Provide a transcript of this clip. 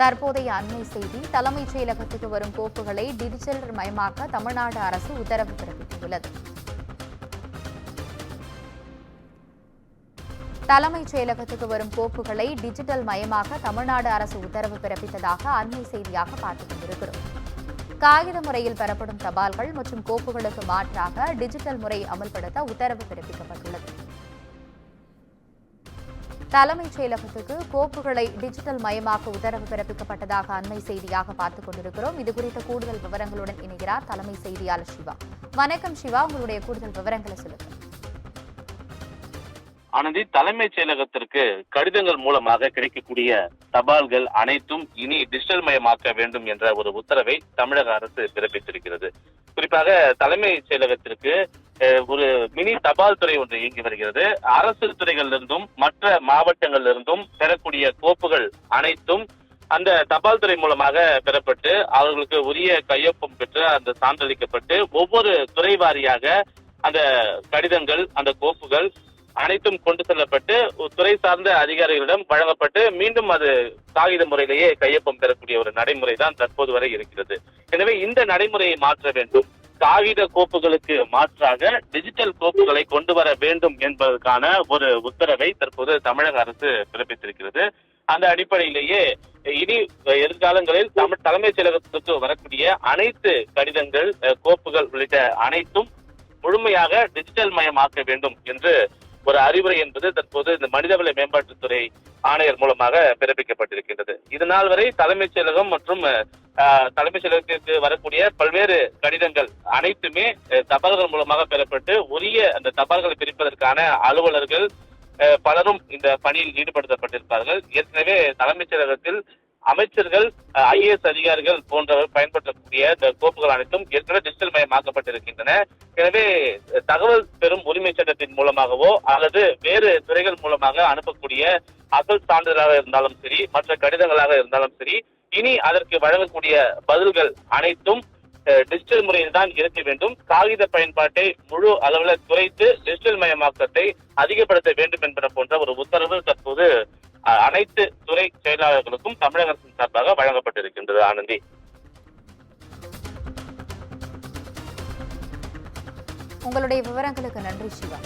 தற்போதைய அண்மை செய்தி தலைமைச் செயலகத்துக்கு வரும் கோப்புகளை டிஜிட்டல் மயமாக்க தமிழ்நாடு அரசு உத்தரவு பிறப்பித்துள்ளது. தலைமைச் செயலகத்துக்கு வரும் கோப்புகளை டிஜிட்டல் மயமாக தமிழ்நாடு அரசு உத்தரவு பிறப்பித்ததாக அண்மை செய்தியாக பார்த்துக் கொண்டிருக்கிறோம் காகித முறையில் பெறப்படும் தபால்கள் மற்றும் கோப்புகளுக்கு மாற்றாக டிஜிட்டல் முறை அமல்படுத்த உத்தரவு பிறப்பிக்கப்பட்டுள்ளது. தலைமைச் செயலகத்துக்கு கோப்புகளை டிஜிட்டல் மயமாக்க உத்தரவு பிறப்பிக்கப்பட்டதாக அண்மை செய்தியாக பார்த்துக் கொண்டிருக்கிறோம். இது குறித்த கூடுதல் விவரங்களுடன் இணைகிறார் தலைமை செய்தியாளர் சிவா வணக்கம் சிவா உங்களுடைய கூடுதல் விவரங்களை சொல்லுங்க. ஆனந்தி தலைமைச் செயலகத்திற்கு கடிதங்கள் மூலமாக கிடைக்கக்கூடிய தபால்கள் அனைத்தும் இனி டிஜிட்டல் மயமாக்க வேண்டும் என்ற ஒரு உத்தரவை தமிழக அரசு பிறப்பித்திருக்கிறது. குறிப்பாக தலைமைச் செயலகத்திற்கு ஒரு மினி தபால் துறை ஒன்று இயங்கி வருகிறது. அரசு துறைகளிலிருந்தும் மற்ற மாவட்டங்களிலிருந்தும் பெறக்கூடிய கோப்புகள் அனைத்தும் அந்த தபால் துறை மூலமாக பெறப்பட்டு அவர்களுக்கு உரிய கையொப்பம் பெற்று அந்த சான்றளிக்கப்பட்டு ஒவ்வொரு துறை வாரியாக அந்த கடிதங்கள் அந்த கோப்புகள் அனைத்தும் கொண்டு செல்லப்பட்டு துறை சார்ந்த அதிகாரிகளிடம் வழங்கப்பட்டு மீண்டும் அது காகித முறையிலேயே கையொப்பம் பெறக்கூடிய ஒரு நடைமுறை தான் தற்போது வரை இருக்கிறது. எனவே இந்த நடைமுறையை மாற்ற வேண்டும். காகித கோப்புகளுக்கு மாற்றாக டிஜிட்டல் கோப்புகளை கொண்டு வர வேண்டும் என்பதற்கான ஒரு உத்தரவை தற்போது தமிழக அரசு பிறப்பித்திருக்கிறது. அந்த அடிப்படையிலேயே இனி எதிர்காலங்களில் தமிழ் தலைமைச் செயலகத்துக்கு வரக்கூடிய அனைத்து கடிதங்கள் கோப்புகள் உள்ளிட்ட அனைத்தும் முழுமையாக டிஜிட்டல் மயமாக்க வேண்டும் என்று ஒரு அறிவுரை என்பது தற்போது இந்த மனிதவள மேம்பாட்டுத்துறை ஆணையர் மூலமாக பிறப்பிக்கப்பட்டிருக்கின்றது. இது நாள் வரை தலைமைச் செயலகம் மற்றும் தலைமைச் செயலகத்திற்கு வரக்கூடிய பல்வேறு கடிதங்கள் அனைத்துமே தபால்கள் மூலமாக பெறப்பட்டு உரிய அந்த தபால்களை பிரிப்பதற்கான அலுவலர்கள் பலரும் இந்த பணியில் ஈடுபடுத்தப்பட்டிருப்பார்கள். ஏற்கனவே தலைமைச் செயலகத்தில் அமைச்சர்கள் ஐஏஎஸ் அதிகாரிகள் போன்றவர் பயன்படுத்தக்கூடிய இந்த கோப்புகள் அனைத்தும் ஏற்கனவே டிஜிட்டல் மயமாக்கப்பட்டிருக்கின்றன எனவே தகவல் பெறும் உரிமை சட்டத்தின் மூலமாகவோ அல்லது வேறு துறைகள் மூலமாக அனுப்பக்கூடிய அசல் சான்றிதழாக இருந்தாலும் சரி மற்ற கடிதங்களாக இருந்தாலும் சரி இனி அதற்கு வழங்கக்கூடிய பதில்கள் அனைத்தும் டிஜிட்டல் முறையில் தான் இருக்க வேண்டும். காகித பயன்பாட்டை முழு அளவில் குறைத்து டிஜிட்டல் மயமாக்கத்தை அதிகப்படுத்த வேண்டும் என்பன போன்ற ஒரு உத்தரவு தற்போது அஹ், அனைத்து துறை செயலாளர்களுக்கும் தமிழக அரசின் சார்பாக வழங்கப்பட்டிருக்கின்றது ஆனந்தி. உங்களுடைய விவரங்களுக்கு நன்றி சிவா.